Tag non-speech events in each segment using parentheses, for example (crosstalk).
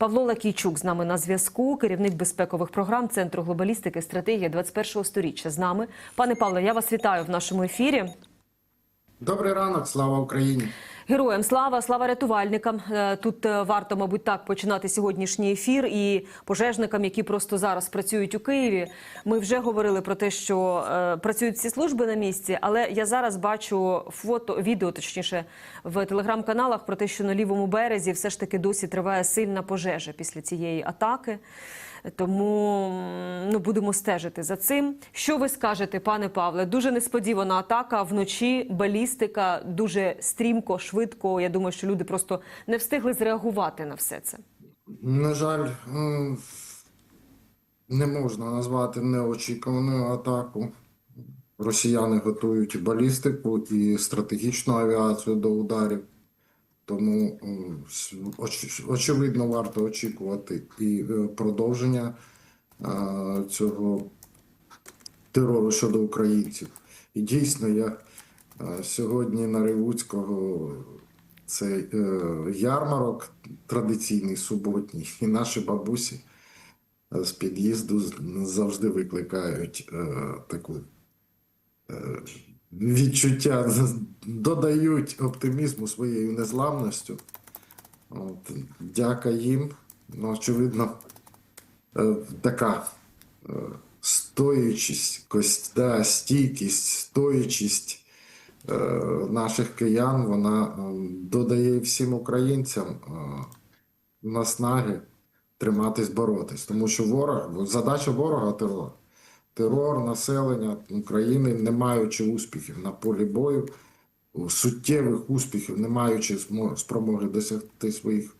Павло Лакійчук з нами на зв'язку, керівник безпекових програм Центру глобалістики стратегія 21-го сторіччя. З нами пане Павло, я вас вітаю в нашому ефірі. Добрий ранок, слава Україні. Героям слава, слава рятувальникам. Е, Тут е, варто, мабуть, так починати сьогоднішній ефір і пожежникам, які просто зараз працюють у Києві. Ми вже говорили про те, що е, працюють всі служби на місці, але я зараз бачу фото, відео, точніше, в телеграм-каналах про те, що на лівому березі все ж таки досі триває сильна пожежа після цієї атаки. Тому ну будемо стежити за цим. Що ви скажете, пане Павле? Дуже несподівана атака вночі, балістика, дуже стрімко, швидко. Я думаю, що люди просто не встигли зреагувати на все це. На жаль, не можна назвати неочікуваною атаку. Росіяни готують і балістику і стратегічну авіацію до ударів. Тому оч- очевидно варто очікувати і е, продовження цього терору щодо українців. І дійсно, я сьогодні на Ревуцького цей е, ярмарок традиційний суботній, і наші бабусі е, з під'їзду завжди викликають е, таку відчуття, додають оптимізму своєю незламністю. От, дяка їм. Ну, очевидно, така стоячість, да, стійкість, стоячість наших киян, вона е, додає всім українцям е, наснаги триматись, боротись. Тому що ворог, задача ворога терор. Терор населення України, не маючи успіхів на полі бою, суттєвих успіхів, не маючи спромоги досягти своїх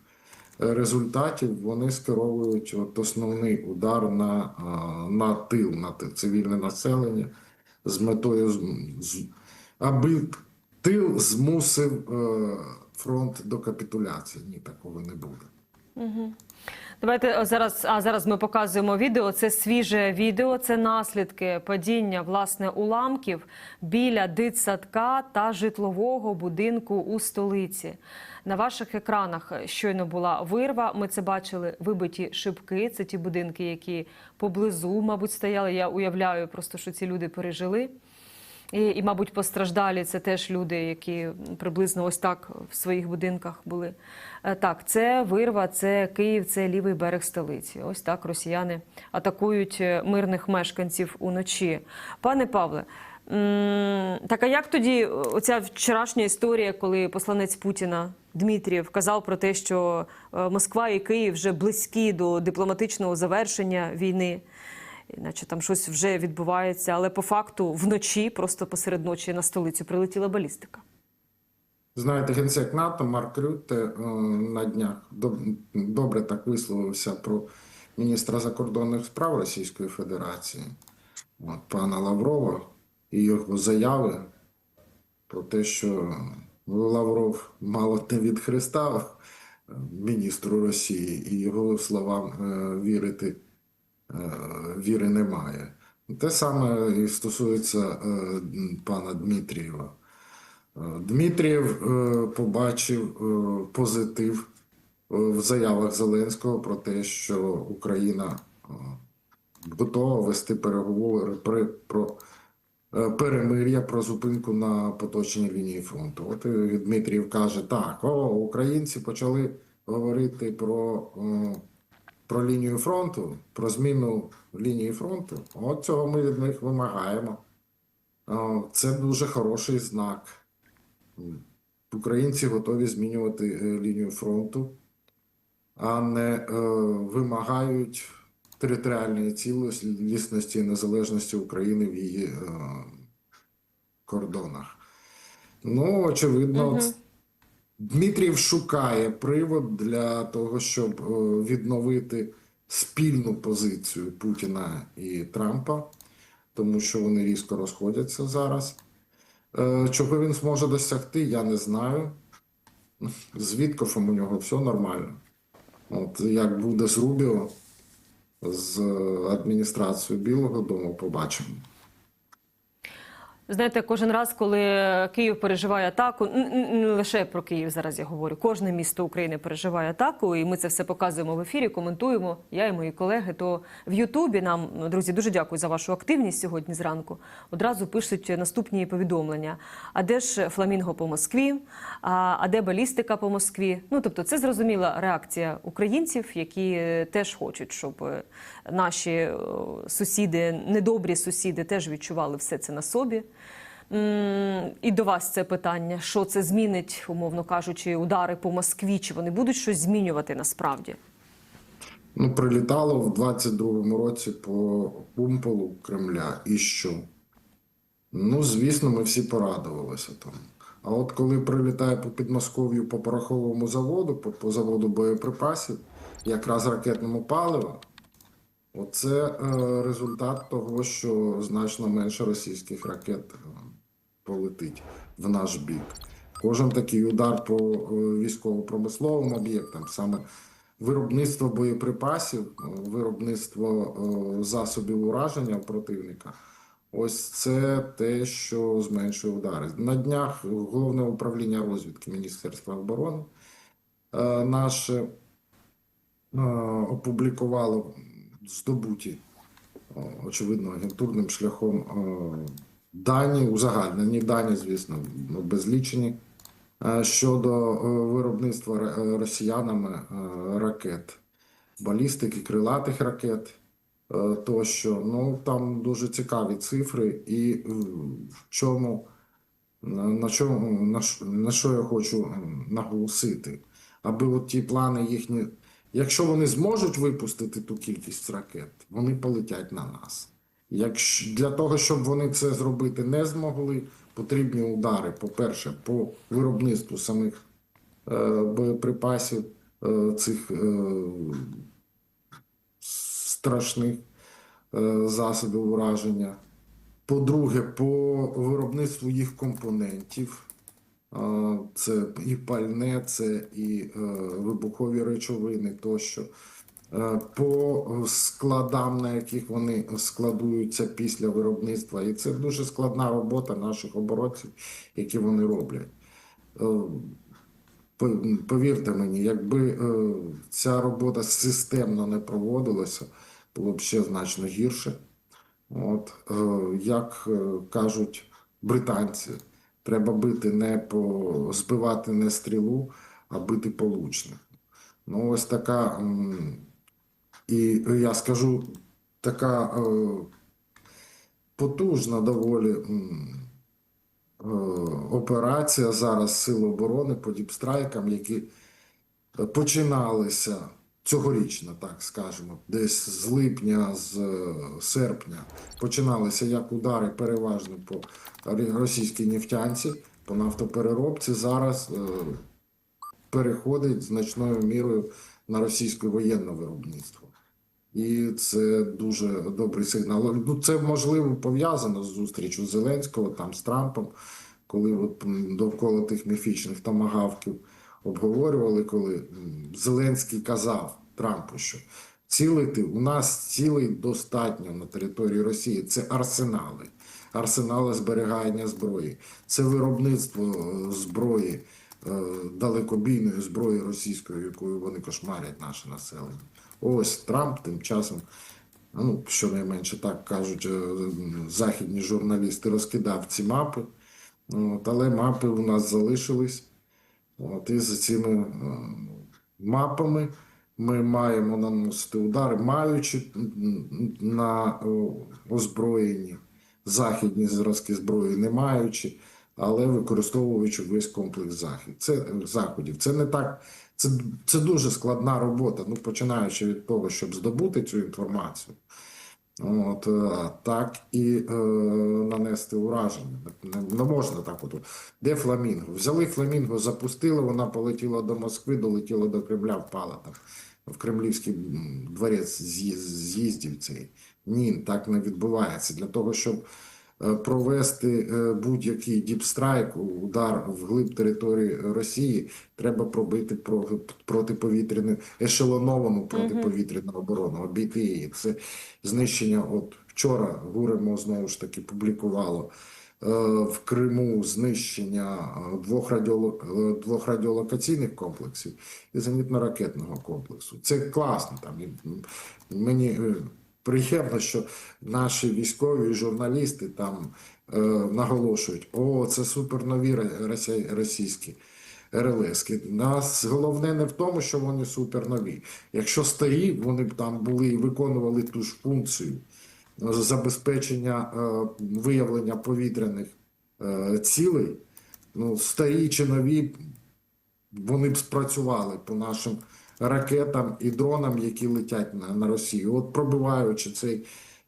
е, результатів, вони скеровують от основний удар на, на тил, на цивільне населення з метою, аби тил змусив е, фронт до капітуляції. Ні, такого не буде. Давайте зараз. А зараз ми показуємо відео. Це свіже відео. Це наслідки падіння власне уламків біля дитсадка та житлового будинку у столиці. На ваших екранах щойно була вирва. Ми це бачили вибиті шибки. Це ті будинки, які поблизу, мабуть, стояли. Я уявляю просто, що ці люди пережили. І, і, мабуть, постраждалі це теж люди, які приблизно ось так в своїх будинках були. Е, Так, це вирва, це Київ, це лівий берег столиці. Ось так росіяни атакують е, мирних мешканців уночі. Пане Павле, так а як тоді оця вчорашня історія, коли посланець Путіна Дмитрієв казав про те, що е, Москва і Київ вже близькі до дипломатичного завершення війни? Іначе там щось вже відбувається, але по факту вночі, просто посеред ночі на столицю прилетіла балістика. Знаєте, генсек НАТО Марк Рютте е, на днях добре так висловився про міністра закордонних справ Російської Федерації, от, пана Лаврова, і його заяви про те, що Лавров мало не від Христа е, міністру Росії, і його словам е, вірити віри немає. Те саме і стосується е, пана Дмитрієва. Е, Дмитрієв е, побачив е, позитив е, в заявах Зеленського про те, що Україна е, готова вести переговори про е, перемир'я, про зупинку на поточній лінії фронту. От Дмитрієв каже: так, о, українці почали говорити про, е, про лінію фронту, про зміну лінії фронту. От цього ми від них вимагаємо. Це дуже хороший знак. Українці готові змінювати е, лінію фронту, а не е, вимагають територіальної цілісності і незалежності України в її е, кордонах. Ну, очевидно, Мгм. Дмитрів шукає привод для того, щоб е, відновити спільну позицію Путіна і Трампа, тому що вони різко розходяться зараз. Е, Чого він зможе досягти, я не знаю. З у нього все нормально. От як буде з Рубіо, з е, адміністрацією Білого Дому, побачимо. Знаєте, кожен раз, коли Київ переживає атаку, не лише про Київ зараз я говорю, кожне місто України переживає атаку, і ми це все показуємо в ефірі, коментуємо. Я і мої колеги. То в Ютубі нам, друзі, дуже дякую за вашу активність сьогодні зранку. Одразу пишуть наступні повідомлення: а де ж фламінго по Москві? А, де балістика по Москві? Ну тобто, це зрозуміла реакція українців, які е, теж хочуть, щоб е, наші сусіди, недобрі сусіди, теж відчували все це на собі. І до вас це питання: що це змінить, умовно кажучи, удари по Москві? Чи вони будуть щось змінювати насправді? Ну, прилітало в 22-му році по кумполу Кремля. І що? Ну, звісно, ми всі порадувалися там. А от коли прилітає по Підмосков'ю по пороховому заводу, по, по заводу боєприпасів, якраз ракетному паливу, оце е, результат того, що значно менше російських ракет полетить в наш бік. Кожен такий удар по е, військово-промисловим об'єктам, саме виробництво боєприпасів, е, виробництво е, засобів ураження противника. Ось це те, що зменшує удари. На днях головне управління розвідки Міністерства оборони наше опублікувало здобуті, очевидно, агентурним шляхом дані, узагальнені дані, звісно, ну, безлічені, е, щодо е, виробництва е, росіянами ракет, балістики, крилатих ракет тощо. Ну, там дуже цікаві цифри, і в чому, на, чому, на, що- на що я хочу наголосити, аби от ті плани їхні, якщо вони зможуть випустити ту кількість ракет, вони полетять на нас. Якщо для того, щоб вони це зробити не змогли, потрібні удари, по-перше, по виробництву самих е, боєприпасів е, цих е, страшних е, засобів ураження. По-друге, по виробництву їх компонентів. Е, Це і пальне, це і е, вибухові речовини тощо. Е, По складам, на яких вони складуються після виробництва. І це дуже складна робота наших оборонців, які вони роблять. Е, Повірте мені, якби е, ця робота системно не проводилася, було б ще значно гірше. От, е, як е, кажуть британці, треба бити не по збивати не стрілу, а бити по лучних. Ну, ось така, і я скажу, така е, потужна доволі е, операція зараз Сил оборони по діпстрайкам, які починалися цьогорічно, так скажемо, десь з липня, з е, серпня, починалися як удари переважно по російській нефтянці, по нафтопереробці. Зараз е, переходить значною мірою на російське воєнне виробництво. І це дуже добрий сигнал. Ну, це можливо пов'язано з зустрічю Зеленського там з Трампом, коли от довкола тих міфічних томагавків обговорювали, коли Зеленський казав Трампу, що цілити у нас цілей достатньо на території Росії. Це арсенали, арсенали зберігання зброї, це виробництво е, зброї, е, далекобійної зброї російської, якою вони кошмарять наше населення. Ось Трамп тим часом, ну щонайменше так кажуть е, західні журналісти, розкидав ці мапи. От, але мапи у нас залишились. От, і за цими е, мапами ми маємо наносити удари, маючи на озброєнні західні зразки зброї, не маючи, але використовуючи весь комплекс захід. Це, заходів. Це не так. Це, це дуже складна робота, ну починаючи від того, щоб здобути цю інформацію. От, е, так і е, нанести ураження. Не, не можна так от. Де фламінго? Взяли фламінго, запустили, вона полетіла до Москви, долетіла до Кремля, впала там в Кремлівський дворець з'їздів цей. Ні, так не відбувається. Для того, щоб провести е, будь-який діпстрайк, удар в глиб території Росії, треба пробити протиповітряну ешелоновану протиповітряну оборону, обійти її. Це знищення. От вчора Гуремо знову ж таки публікувало в Криму знищення е, двох, радіоло, е, двох радіолокаційних комплексів і зенітно-ракетного комплексу. Це класно. Там. Мені е, приємно, що наші військові журналісти там е, наголошують, о, це супернові російські. РЛСки. Нас головне не в тому, що вони супернові. Якщо старі, вони б там були і виконували ту ж функцію забезпечення е, виявлення повітряних е, цілей, ну, старі чи нові, вони б спрацювали по нашим ракетам і дронам, які летять на, на Росію. От пробиваючи цей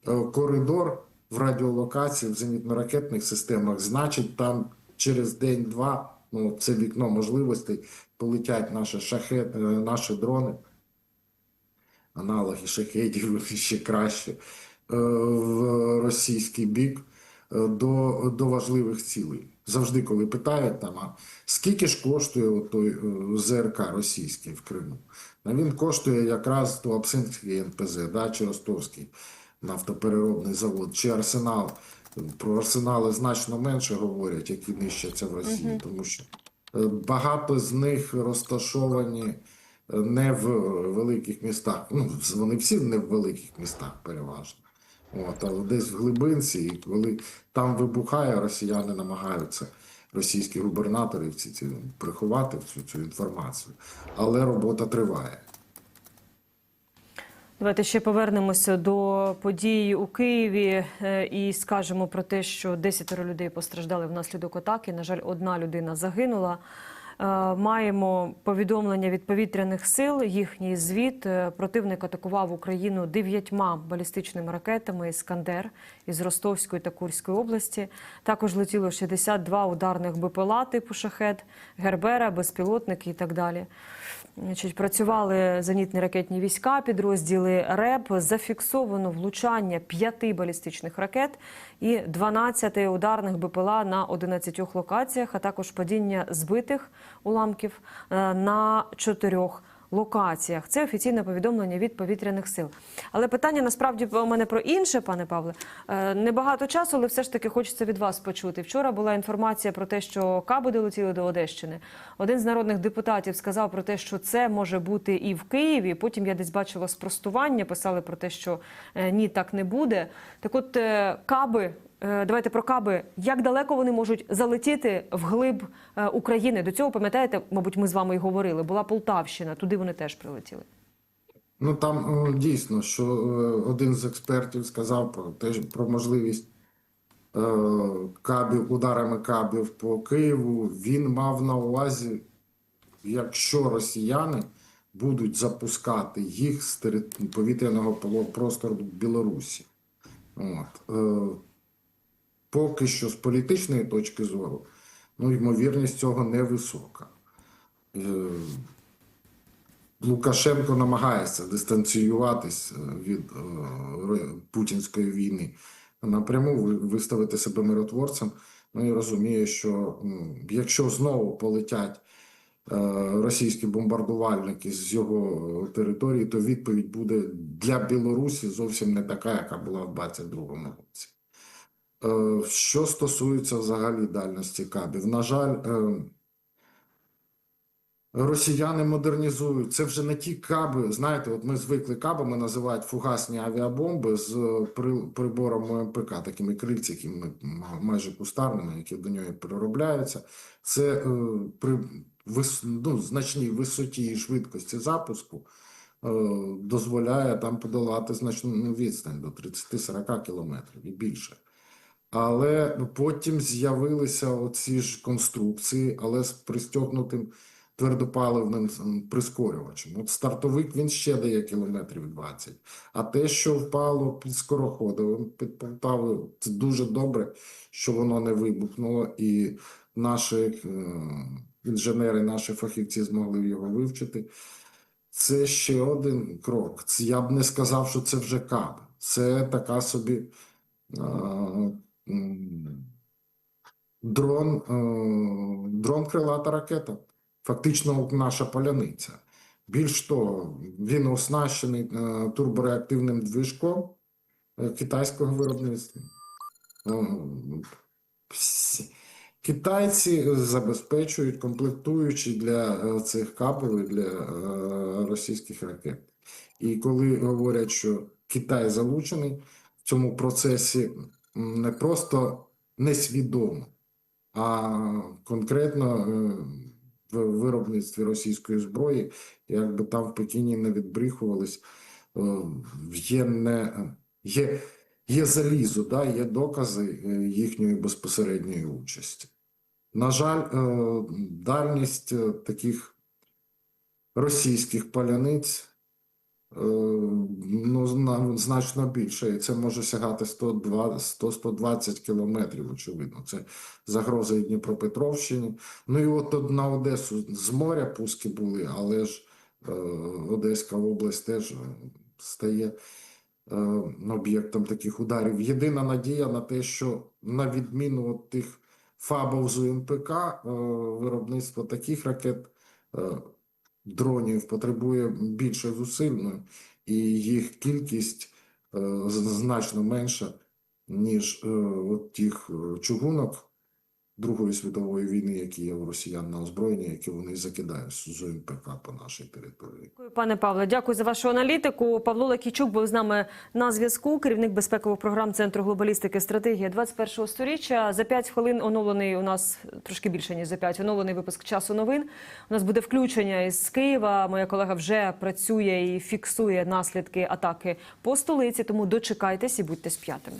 е, коридор в радіолокації в зенітно-ракетних системах, значить, там через день-два, ну це вікно можливостей, полетять наші шахети, наші дрони, аналоги шахедів (laughs) ще краще е, в російський бік е, до, до важливих цілей. Завжди, коли питають там, а скільки ж коштує той е, ЗРК російський в Криму? А він коштує якраз Туапсинський НПЗ, да, чи Ростовський нафтопереробний завод, чи Арсенал. Про арсенали значно менше говорять, які нищаться в Росії, тому що е, багато з них розташовані е, не в великих містах. Ну, вони всі не в великих містах переважно. От, але десь в глибинці, і коли там вибухає, росіяни намагаються, російські губернатори ці, ці, приховати всю цю інформацію. Але робота триває. Давайте ще повернемося до подій у Києві е, і скажемо про те, що 10 людей постраждали внаслідок атаки. На жаль, одна людина загинула. Е, Маємо повідомлення від повітряних сил. Їхній звіт Е, противник атакував Україну дев'ятьма балістичними ракетами Іскандер із Ростовської та Курської області. Також летіло 62 ударних БПЛА типу шахет, Гербера, безпілотники і так далі. Значить, працювали зенітні ракетні війська, підрозділи РЕБ. Зафіксовано влучання п'яти балістичних ракет і 12 ударних БПЛА на 11 локаціях, а також падіння збитих уламків е, на чотирьох локаціях. Це офіційне повідомлення від повітряних сил. Але питання насправді у мене про інше, пане Павле. Е, Небагато часу, але все ж таки хочеться від вас почути. Вчора була інформація про те, що каби долетіли до Одещини. Один з народних депутатів сказав про те, що це може бути і в Києві. Потім я десь бачила спростування, писали про те, що е, ні, так не буде. Так от каби. Е, Давайте про каби. Як далеко вони можуть залетіти вглиб е, України? До цього пам'ятаєте, мабуть, ми з вами і говорили. Була Полтавщина, туди вони теж прилетіли. Ну там е, дійсно, що е, один з експертів сказав про те, про можливість кабів, ударами кабів по Києву. Він мав на увазі, якщо росіяни будуть запускати їх з повітряного простору Білорусі. От. Поки що з політичної точки зору, ну, ймовірність цього невисока. Е, Лукашенко намагається дистанціюватись е, від е, путінської війни, напряму виставити себе миротворцем. Ну і розуміє, що якщо знову полетять російські бомбардувальники з його території, то відповідь буде для Білорусі зовсім не така, яка була в 22-му році. Е, Що стосується взагалі дальності кабів, на жаль, е, Росіяни модернізують. Це вже не ті каби. Знаєте, от ми звикли кабами називають фугасні авіабомби з е, прибором МПК, такими крильцями майже кустарними, які до нього переробляються. Це при ну, значній висоті і швидкості запуску дозволяє там подолати значну ну, відстань до 30-40 кілометрів і більше. Але потім з'явилися оці ж конструкції, але з пристегнутим твердопаливним прискорювачем. От стартовик він ще дає кілометрів 20. А те, що впало під скороходовим, під Полтавою, це дуже добре, що воно не вибухнуло, і наші е, інженери, наші фахівці змогли його вивчити. Це ще один крок. Я б не сказав, що це вже каб. Це така собі е, дрон, е, дрон крилата ракета. Фактично наша поляниця. Більш того, він оснащений е, турбореактивним движком е, китайського виробництва. Китайці забезпечують комплектуючі для цих кабелів для російських ракет. І коли говорять, що Китай залучений в цьому процесі не просто несвідомо, а конкретно е, в виробництві російської зброї, якби там в Пекіні не відбріхувались, е, є не є, є залізо, да, є докази е, їхньої безпосередньої участі. На жаль, дальність таких російських паляниць ну, значно більше, і це може сягати 100-120 кілометрів, очевидно. Це загроза і Дніпропетровщині. Ну і от на Одесу з моря пуски були, але ж е, Одеська область теж е, стає е, об'єктом таких ударів. Єдина надія на те, що на відміну від тих ФАБів з УМПК, е, виробництво таких ракет е, дронів потребує більше зусиль, ну, і їх кількість е, значно менша, ніж е, тих е, чугунок Другої світової війни, які є у росіян на озброєнні, які вони закидають з УМПК по нашій території. Дякую, пане Павле. Дякую за вашу аналітику. Павло Лакійчук був з нами на зв'язку. Керівник безпекових програм Центру глобалістики стратегія 21 сторіччя. За 5 хвилин оновлений у нас трошки більше ніж за 5, оновлений випуск часу новин. У нас буде включення із Києва. Моя колега вже працює і фіксує наслідки атаки по столиці. Тому дочекайтесь і будьте з п'ятим.